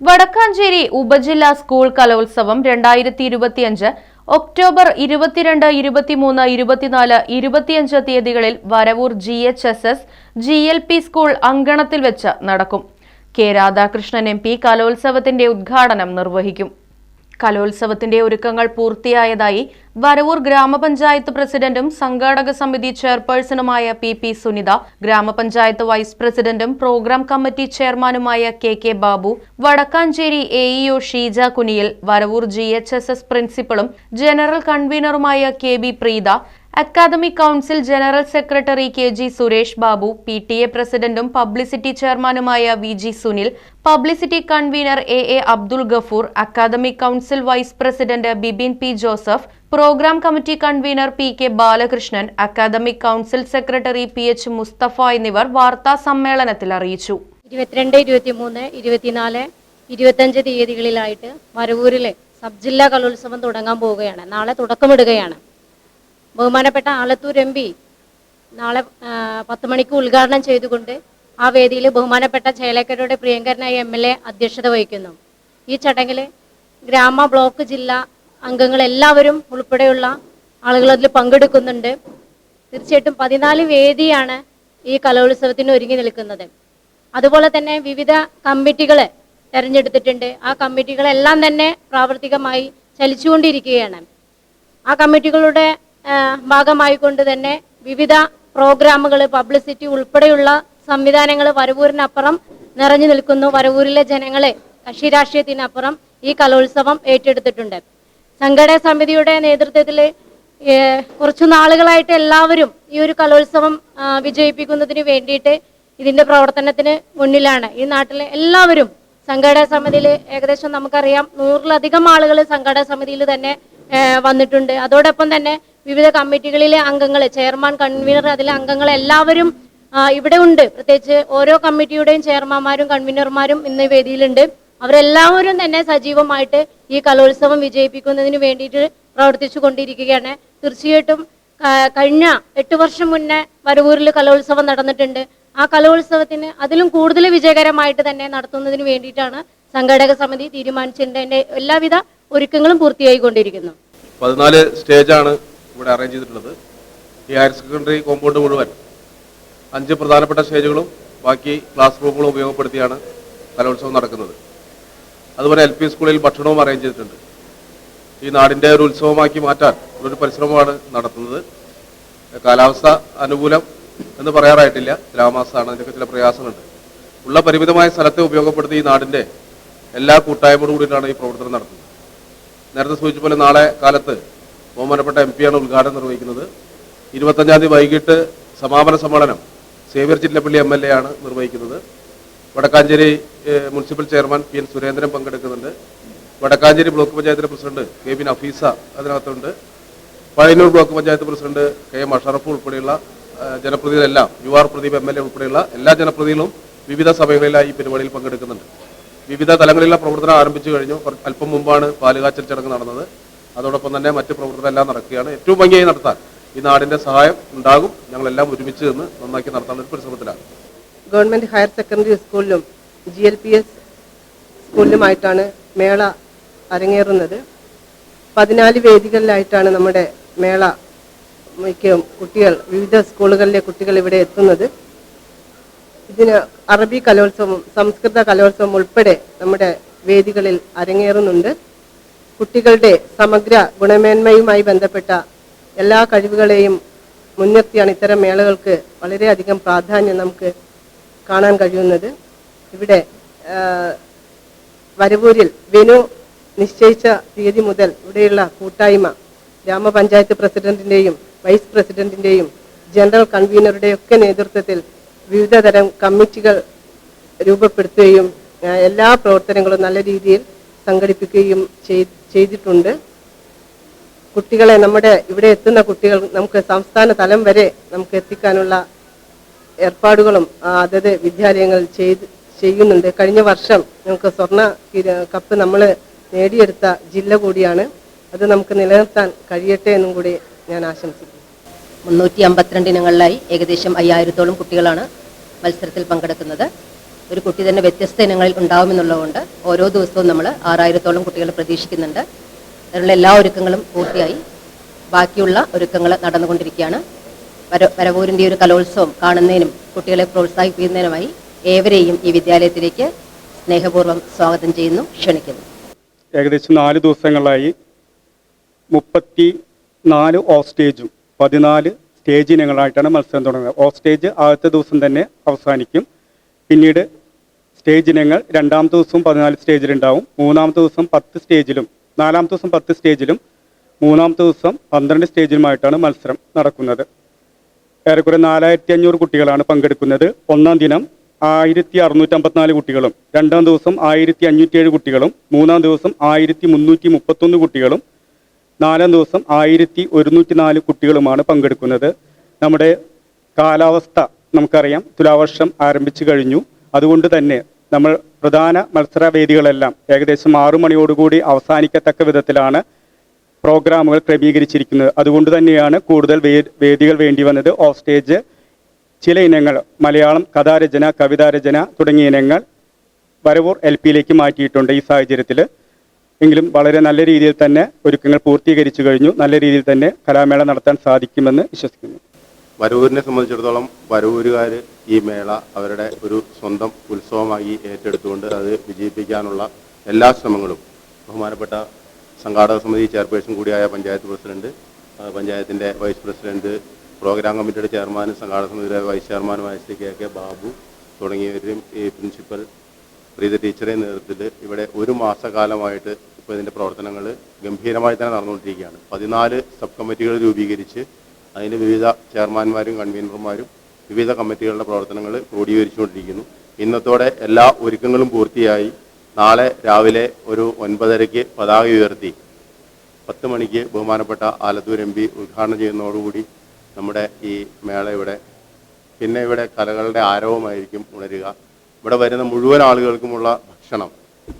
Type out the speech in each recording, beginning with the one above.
വടക്കാഞ്ചേരി ഉപജില്ലാ സ്കൂൾ കലോത്സവം രണ്ടായിരത്തി ഇരുപത്തിയഞ്ച് ഒക്ടോബർ ഇരുപത്തിരണ്ട് ഇരുപത്തിമൂന്ന് ഇരുപത്തിനാല് ഇരുപത്തിയഞ്ച് തീയതികളിൽ Varavoor G H S S G L P school അങ്കണത്തിൽ വെച്ച് നടക്കും. കെ രാധാകൃഷ്ണൻ എം പി കലോത്സവത്തിന്റെ ഉദ്ഘാടനം നിർവഹിക്കും. കലോത്സവത്തിന്റെ ഒരുക്കങ്ങൾ പൂർത്തിയായതായി വരവൂർ ഗ്രാമപഞ്ചായത്ത് പ്രസിഡന്റും സംഘാടക സമിതി ചെയർപേഴ്സണുമായ പി പി സുനിത ഗ്രാമപഞ്ചായത്ത് വൈസ് പ്രസിഡന്റും പ്രോഗ്രാം കമ്മിറ്റി ചെയർമാനുമായ K K Babu Vadakkanchery A EO Sheeja Kuniyil Varavoor G H S S പ്രിൻസിപ്പളും general കൺവീനറുമായ K B Preetha academic council general secretary K G Suresh Babu P T A പ്രസിഡന്റും publicity ചെയർമാനുമായ V G Sunil publicity convenor A A Abdul Gafoor academic council vice president Bibin P Joseph programme committee convenor P K Balakrishnan academic council secretary P H Mustafa എന്നിവർ വാർത്താ സമ്മേളനത്തിൽ അറിയിച്ചു. ഇരുപത്തിരണ്ട് ഇരുപത്തിമൂന്ന് ഇരുപത്തിനാല് ഇരുപത്തഞ്ച് തീയതികളിലായിട്ട് മരവൂരിലെ സബ് ജില്ലാ കലോത്സവം തുടങ്ങാൻ പോവുകയാണ്. നാളെ തുടക്കമിടുകയാണ്. ബഹുമാനപ്പെട്ട ആലത്തൂർ എം പി നാളെ പത്ത് മണിക്ക് ഉദ്ഘാടനം ചെയ്തുകൊണ്ട് ആ വേദിയിൽ ബഹുമാനപ്പെട്ട ചേലക്കരയുടെ പ്രിയങ്കരനായ എം എൽ എ അധ്യക്ഷത വഹിക്കുന്നു. ഈ ചടങ്ങിൽ ഗ്രാമ ബ്ലോക്ക് ജില്ല അംഗങ്ങൾ എല്ലാവരും ഉൾപ്പെടെയുള്ള ആളുകൾ അതിൽ പങ്കെടുക്കുന്നുണ്ട്. തീർച്ചയായിട്ടും പതിനാല് വേദിയാണ് ഈ കലോത്സവത്തിന് ഒരുങ്ങി നിൽക്കുന്നത്. അതുപോലെ തന്നെ വിവിധ കമ്മിറ്റികളെ തിരഞ്ഞെടുത്തിട്ടുണ്ട്. ആ കമ്മിറ്റികളെല്ലാം തന്നെ പ്രാവർത്തികമായി ചലിച്ചുകൊണ്ടിരിക്കുകയാണ്. ആ കമ്മിറ്റികളുടെ ഭാഗമായിക്കൊണ്ട് തന്നെ വിവിധ പ്രോഗ്രാമുകൾ പബ്ലിസിറ്റി ഉൾപ്പെടെയുള്ള സംവിധാനങ്ങൾ വരവൂരിനപ്പുറം നിറഞ്ഞു നിൽക്കുന്നു. വരവൂരിലെ ജനങ്ങളെ കക്ഷി രാഷ്ട്രീയത്തിനപ്പുറം ഈ കലോത്സവം ഏറ്റെടുത്തിട്ടുണ്ട്. സംഘടന സമിതിയുടെ നേതൃത്വത്തിൽ കുറച്ചു നാളുകളായിട്ട് എല്ലാവരും ഈ ഒരു കലോത്സവം വിജയിപ്പിക്കുന്നതിന് വേണ്ടിയിട്ട് ഇതിന്റെ പ്രവർത്തനത്തിന് മുന്നിലാണ്. ഈ നാട്ടിലെ എല്ലാവരും സംഘടന സമിതിയിൽ ഏകദേശം നമുക്കറിയാം നൂറിലധികം ആളുകൾ സംഘടന സമിതിയിൽ തന്നെ വന്നിട്ടുണ്ട്. അതോടൊപ്പം തന്നെ വിവിധ കമ്മിറ്റികളിലെ അംഗങ്ങൾ ചെയർമാൻ കൺവീനർ അതിലെ അംഗങ്ങൾ എല്ലാവരും ഇവിടെ ഉണ്ട്. പ്രത്യേകിച്ച് ഓരോ കമ്മിറ്റിയുടെയും ചെയർമാന്മാരും കൺവീനർമാരും ഇന്ന് വേദിയിലുണ്ട്. അവരെല്ലാവരും തന്നെ സജീവമായിട്ട് ഈ കലോത്സവം വിജയിപ്പിക്കുന്നതിന് വേണ്ടിയിട്ട് പ്രവർത്തിച്ചു കൊണ്ടിരിക്കുകയാണ്. തീർച്ചയായിട്ടും കഴിഞ്ഞ എട്ട് വർഷം മുന്നേ വരവൂരിൽ കലോത്സവം നടന്നിട്ടുണ്ട്. ആ കലോത്സവത്തിന് അതിലും കൂടുതൽ വിജയകരമായിട്ട് തന്നെ നടത്തുന്നതിന് വേണ്ടിയിട്ടാണ് സംഘാടക സമിതി തീരുമാനിച്ചിട്ടുണ്ട് എല്ലാവിധ ഒരുക്കങ്ങളും പൂർത്തിയായിക്കൊണ്ടിരിക്കുന്നു. പതിനാല് സ്റ്റേജാണ് ഇവിടെ അറേഞ്ച് ചെയ്തിട്ടുള്ളത്. ഈ ഹയർ സെക്കൻഡറി കോമ്പൗണ്ട് മുഴുവൻ അഞ്ച് പ്രധാനപ്പെട്ട സ്റ്റേജുകളും ബാക്കി ക്ലാസ് റൂമുകളും ഉപയോഗപ്പെടുത്തിയാണ് കലോത്സവം നടക്കുന്നത്. അതുപോലെ എൽ പി സ്കൂളിൽ ഭക്ഷണവും അറേഞ്ച് ചെയ്തിട്ടുണ്ട്. ഈ നാടിന്റെ ഒരു ഉത്സവമാക്കി മാറ്റാൻ ഒരു പരിശ്രമമാണ് നടത്തുന്നത്. കാലാവസ്ഥ അനുകൂലം എന്ന് പറയാറായിട്ടില്ല. ഗ്രാമാസമാണ് അതിനൊക്കെ ചില പ്രയാസങ്ങളുണ്ട്. ഉള്ള പരിമിതമായ സ്ഥലത്തെ ഉപയോഗപ്പെടുത്തി ഈ നാടിന്റെ എല്ലാ കൂട്ടായ്മയോടുകൂടിയിട്ടാണ് ഈ പ്രവർത്തനം നടത്തുന്നത്. നേരത്തെ സൂചിച്ച പോലെ നാളെ കാലത്ത് ബഹുമാനപ്പെട്ട എം പിയാണ് ഉദ്ഘാടനം നിർവഹിക്കുന്നത്. ഇരുപത്തഞ്ചാം തീയതി വൈകിട്ട് സമാപന സമ്മേളനം Xavier Chillappally M L A ആണ് നിർവഹിക്കുന്നത്. Vadakkanchery municipal chairman P N Surendran പങ്കെടുക്കുന്നുണ്ട്. വടക്കാഞ്ചേരി ബ്ലോക്ക് പഞ്ചായത്തിലെ പ്രസിഡന്റ് കെ ബി നഫീസ അതിനകത്തുണ്ട്. Pazhayannur block panchayat president K M Ashraf ഉൾപ്പെടെയുള്ള ജനപ്രതിനിധികളെല്ലാം U R Pradeep M L A ഉൾപ്പെടെയുള്ള എല്ലാ ജനപ്രതിനിധികളും വിവിധ സമയങ്ങളിലായി ഈ പരിപാടിയിൽ പങ്കെടുക്കുന്നുണ്ട്. വിവിധ തലങ്ങളിലുള്ള പ്രവർത്തനം ആരംഭിച്ചു കഴിഞ്ഞു. അല്പം മുമ്പാണ് പാലുകാച്ചൽ ചടങ്ങ് നടന്നത്. അതോടൊപ്പം തന്നെ മറ്റ് പ്രവർത്തനം എല്ലാം നടക്കുകയാണ്. ഏറ്റവും ഭംഗിയായി നടത്താൻ ഈ നാടിന്റെ സഹായം ഉണ്ടാകും. ഞങ്ങളെല്ലാം ഒരുമിച്ച് നിന്ന് നന്നാക്കി നടത്താനുള്ള ഒരു പരിശ്രമത്തിലാണ്. ഗവൺമെന്റ് ഹയർ സെക്കൻഡറി സ്കൂളിലും ജി എൽ പി എസ് സ്കൂളിലുമായിട്ടാണ് മേള അരങ്ങേറുന്നത്. പതിനാല് വേദികളിലായിട്ടാണ് നമ്മുടെ മേള മിക്ക കുട്ടികൾ വിവിധ സ്കൂളുകളിലെ കുട്ടികൾ ഇവിടെ എത്തുന്നത്. ഇതിന് അറബി കലോത്സവം സംസ്കൃത കലോത്സവം ഉൾപ്പെടെ നമ്മുടെ വേദികളിൽ അരങ്ങേറുന്നുണ്ട്. കുട്ടികളുടെ സമഗ്ര ഗുണമേന്മയുമായി ബന്ധപ്പെട്ട എല്ലാ കഴിവുകളെയും മുൻനിർത്തിയാണ് ഇത്തരം മേളകൾക്ക് വളരെയധികം പ്രാധാന്യം നമുക്ക് കാണാൻ കഴിയുന്നത്. ഇവിടെ വരവൂരിൽ വെനു നിശ്ചയിച്ച തീയതി മുതൽ ഇവിടെയുള്ള കൂട്ടായ്മ ഗ്രാമപഞ്ചായത്ത് പ്രസിഡന്റിന്റെയും വൈസ് പ്രസിഡന്റിന്റെയും ജനറൽ കൺവീനറുടെയൊക്കെ നേതൃത്വത്തിൽ വിവിധ തരം കമ്മിറ്റികൾ രൂപപ്പെടുത്തുകയും എല്ലാ പ്രവർത്തനങ്ങളും നല്ല രീതിയിൽ സംഘടിപ്പിക്കുകയും ചെയ്തിട്ടുണ്ട്. കുട്ടികളെ നമ്മുടെ ഇവിടെ എത്തുന്ന കുട്ടികൾ നമുക്ക് സംസ്ഥാന തലം വരെ നമുക്ക് എത്തിക്കാനുള്ള ഏർപ്പാടുകളും അതത് വിദ്യാലയങ്ങൾ ചെയ്ത് ചെയ്യുന്നുണ്ട്. കഴിഞ്ഞ വർഷം നമുക്ക് സ്വർണ കപ്പ് നമ്മൾ നേടിയെടുത്ത ജില്ല കൂടിയാണ്. അത് നമുക്ക് നിലനിർത്താൻ കഴിയട്ടെ എന്നും കൂടി ഞാൻ ആശംസിക്കുന്നു. മുന്നൂറ്റി അമ്പത്തിരണ്ട് ഇനങ്ങളിലായി ഏകദേശം അയ്യായിരത്തോളം കുട്ടികളാണ് മത്സരത്തിൽ പങ്കെടുക്കുന്നത്. ഒരു കുട്ടി തന്നെ വ്യത്യസ്ത ഇനങ്ങളിൽ ഉണ്ടാവുമെന്നുള്ളതുകൊണ്ട് ഓരോ ദിവസവും നമ്മൾ ആറായിരത്തോളം കുട്ടികൾ പ്രതീക്ഷിക്കുന്നുണ്ട്. അതിനുള്ള എല്ലാ ഒരുക്കങ്ങളും പൂർത്തിയായി. ബാക്കിയുള്ള ഒരുക്കങ്ങൾ നടന്നുകൊണ്ടിരിക്കുകയാണ്. വര വരവൂരിന്റെ ഒരു കലോത്സവം കാണുന്നതിനും കുട്ടികളെ പ്രോത്സാഹിപ്പിക്കുന്നതിനുമായി ഏവരെയും ഈ വിദ്യാലയത്തിലേക്ക് സ്നേഹപൂർവം സ്വാഗതം ചെയ്യുന്നു ക്ഷണിക്കുന്നു. ഏകദേശം നാല് ദിവസങ്ങളായി മുപ്പത്തി നാല് ഓഫ് സ്റ്റേജും പതിനാല് സ്റ്റേജ് ഇനങ്ങളായിട്ടാണ് മത്സരം തുടങ്ങുന്നത്. ഓഫ് സ്റ്റേജ് ആദ്യത്തെ ദിവസം തന്നെ അവസാനിക്കും. പിന്നീട് സ്റ്റേജ് ഇനങ്ങൾ രണ്ടാമത്തെ ദിവസവും പതിനാല് സ്റ്റേജിലുണ്ടാവും മൂന്നാമത്തെ ദിവസം പത്ത് സ്റ്റേജിലും നാലാമത്തെ ദിവസം പത്ത് സ്റ്റേജിലും മൂന്നാമത്തെ ദിവസം പന്ത്രണ്ട് സ്റ്റേജിലുമായിട്ടാണ് മത്സരം നടക്കുന്നത്. ഏറെക്കുറെ നാലായിരത്തി അഞ്ഞൂറ് കുട്ടികളാണ് പങ്കെടുക്കുന്നത്. ഒന്നാം ദിനം ആയിരത്തി അറുന്നൂറ്റി അമ്പത്തിനാല് കുട്ടികളും രണ്ടാം ദിവസം ആയിരത്തി അഞ്ഞൂറ്റി ഏഴ് കുട്ടികളും മൂന്നാം ദിവസം ആയിരത്തി മുന്നൂറ്റി മുപ്പത്തൊന്ന് കുട്ടികളും നാലാം ദിവസം ആയിരത്തി ഒരുന്നൂറ്റി നാല് കുട്ടികളുമാണ് പങ്കെടുക്കുന്നത്. നമ്മുടെ കാലാവസ്ഥ നമുക്കറിയാം. തുലാവർഷം ആരംഭിച്ചു കഴിഞ്ഞു. അതുകൊണ്ട് തന്നെ നമ്മൾ പ്രധാന മത്സരവേദികളെല്ലാം ഏകദേശം ആറു മണിയോടുകൂടി അവസാനിക്കത്തക്ക വിധത്തിലാണ് പ്രോഗ്രാമുകൾ ക്രമീകരിച്ചിരിക്കുന്നത്. അതുകൊണ്ട് തന്നെയാണ് കൂടുതൽ വേദികൾ വേണ്ടി വന്നത്. ഓഫ് സ്റ്റേജ് ചില ഇനങ്ങൾ മലയാളം കഥാരചന കവിതാരചന തുടങ്ങിയ ഇനങ്ങൾ വരവൂർ എൽ പിയിലേക്ക് മാറ്റിയിട്ടുണ്ട് ഈ സാഹചര്യത്തിൽ എങ്കിലും വളരെ നല്ല രീതിയിൽ തന്നെ ഒരുക്കങ്ങൾ പൂർത്തീകരിച്ചു കഴിഞ്ഞു. നല്ല രീതിയിൽ തന്നെ കലാമേള നടത്താൻ സാധിക്കുമെന്ന് വിശ്വസിക്കുന്നു. വരവൂരിനെ സംബന്ധിച്ചിടത്തോളം വരവൂരുകാർ ഈ മേള അവരുടെ ഒരു സ്വന്തം ഉത്സവമായി ഏറ്റെടുത്തുകൊണ്ട് അത് വിജയിപ്പിക്കാനുള്ള എല്ലാ ശ്രമങ്ങളും ബഹുമാനപ്പെട്ട സംഘാടക സമിതി ചെയർപേഴ്സൺ കൂടിയായ പഞ്ചായത്ത് പ്രസിഡന്റ് പഞ്ചായത്തിന്റെ വൈസ് പ്രസിഡന്റ് പ്രോഗ്രാം കമ്മിറ്റിയുടെ ചെയർമാനും സംഘാടക സമിതിയുടെ വൈസ് ചെയർമാനുമായ ശ്രീ കെ കെ ബാബു തുടങ്ങിയവരും ഈ പ്രിൻസിപ്പൽ പ്രീത ടീച്ചറെ നേതൃത്വത്തിൽ ഇവിടെ ഒരു മാസകാലമായിട്ട് ഇപ്പോൾ ഇതിന്റെ പ്രവർത്തനങ്ങൾ ഗംഭീരമായി തന്നെ നടന്നുകൊണ്ടിരിക്കുകയാണ്. പതിനാല് സബ് കമ്മിറ്റികൾ രൂപീകരിച്ച് അതിന് വിവിധ ചെയർമാന്മാരും കൺവീനർമാരും വിവിധ കമ്മിറ്റികളുടെ പ്രവർത്തനങ്ങൾ ക്രോഡീകരിച്ചുകൊണ്ടിരിക്കുന്നു. ഇന്നത്തോടെ എല്ലാ ഒരുക്കങ്ങളും പൂർത്തിയായി നാളെ രാവിലെ ഒരു ഒൻപതരയ്ക്ക് പതാക ഉയർത്തി പത്ത് മണിക്ക് ബഹുമാനപ്പെട്ട ആലത്തൂർ എം പി ഉദ്ഘാടനം ചെയ്യുന്നതോടുകൂടി നമ്മുടെ ഈ മേള ഇവിടെ പിന്നെ ഇവിടെ കലകളുടെ ആരവമായിരിക്കും ഉണരുക. ഇവിടെ വരുന്ന മുഴുവൻ ആളുകൾക്കുമുള്ള ഭക്ഷണം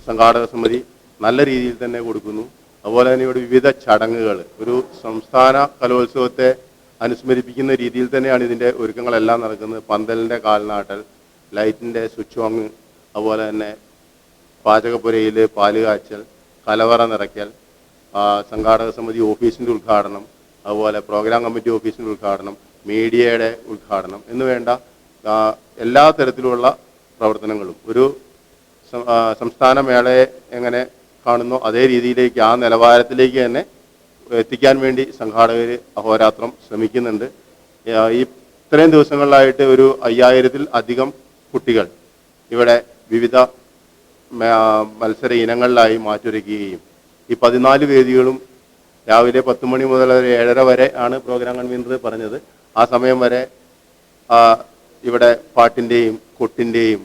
സംഘാടക സമിതി നല്ല രീതിയിൽ തന്നെ കൊടുക്കുന്നു. അതുപോലെ തന്നെ ഇവിടെ വിവിധ ചടങ്ങുകൾ ഒരു സംസ്ഥാന കലോത്സവത്തെ അനുസ്മരിപ്പിക്കുന്ന രീതിയിൽ തന്നെയാണ് ഇതിന്റെ ഒരുക്കങ്ങളെല്ലാം നടക്കുന്നത്. പന്തലിന്റെ കാൽനാട്ടൽ ലൈറ്റിന്റെ സ്വിച്ച് ഓങ് അതുപോലെ തന്നെ പാചകപ്പുരയിൽ പാൽ കാച്ചൽ കലവറ നിറയ്ക്കൽ സംഘാടക സമിതി ഓഫീസിന്റെ ഉദ്ഘാടനം അതുപോലെ പ്രോഗ്രാം കമ്മിറ്റി ഓഫീസിന്റെ ഉദ്ഘാടനം മീഡിയയുടെ ഉദ്ഘാടനം എന്നുവേണ്ട എല്ലാ തരത്തിലുള്ള പ്രവർത്തനങ്ങളും. ഒരു സംസ്ഥാന മേളയെ എങ്ങനെ കാണുന്നു അതേ രീതിയിലേക്ക് ആ നിലവാരത്തിലേക്ക് തന്നെ എത്തിക്കാൻ വേണ്ടി സംഘാടകർ അഹോരാത്രം ശ്രമിക്കുന്നുണ്ട്. ഈ ഇത്രയും ദിവസങ്ങളിലായിട്ട് ഒരു അയ്യായിരത്തിൽ അധികം കുട്ടികൾ ഇവിടെ വിവിധ മത്സര ഇനങ്ങളിലായി മാറ്റൊരുക്കുകയും ഈ പതിനാല് വേദികളും രാവിലെ പത്ത് മണി മുതൽ ഒരു ഏഴര വരെ ആണ് പ്രോഗ്രാം കൺവീനർ പറഞ്ഞത്. ആ സമയം വരെ ഇവിടെ പാട്ടിന്റെയും കൊട്ടിന്റെയും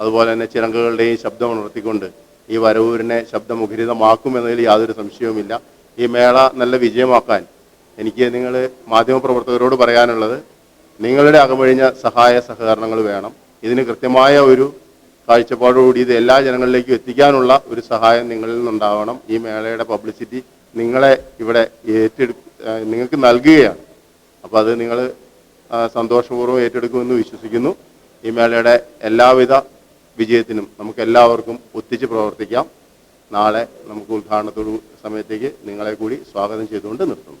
അതുപോലെ തന്നെ ചിറങ്കുകളുടെയും ശബ്ദം ഉണർത്തിക്കൊണ്ട് ഈ വരവൂരിനെ ശബ്ദമുഖരിതമാക്കുമെന്നതിൽ യാതൊരു സംശയവുമില്ല. ഈ മേള നല്ല വിജയമാക്കാൻ എനിക്ക് നിങ്ങൾ മാധ്യമപ്രവർത്തകരോട് പറയാനുള്ളത് നിങ്ങളുടെ അകമഴിഞ്ഞ സഹായ സഹകരണങ്ങൾ വേണം. ഇതിന് കൃത്യമായ ഒരു കാഴ്ചപ്പാടോടുകൂടി ഇത് എല്ലാ ജനങ്ങളിലേക്കും എത്തിക്കാനുള്ള ഒരു സഹായം നിങ്ങളിൽ നിന്നുണ്ടാവണം. ഈ മേളയുടെ പബ്ലിസിറ്റി നിങ്ങളെ ഇവിടെ ഏറ്റെടു നിങ്ങൾക്ക് നൽകുകയാണ്. അപ്പോൾ അത് നിങ്ങൾ സന്തോഷപൂർവം ഏറ്റെടുക്കുമെന്ന് വിശ്വസിക്കുന്നു. ഈ മേളയുടെ എല്ലാവിധ വിജയത്തിനും നമുക്ക് എല്ലാവർക്കും ഒത്തിച്ച് പ്രവർത്തിക്കാം. നാളെ നമുക്ക് ഉദ്ഘാടനത്തോടു സമയത്തേക്ക് നിങ്ങളെ കൂടി സ്വാഗതം ചെയ്തുകൊണ്ട് നിർത്തുന്നു.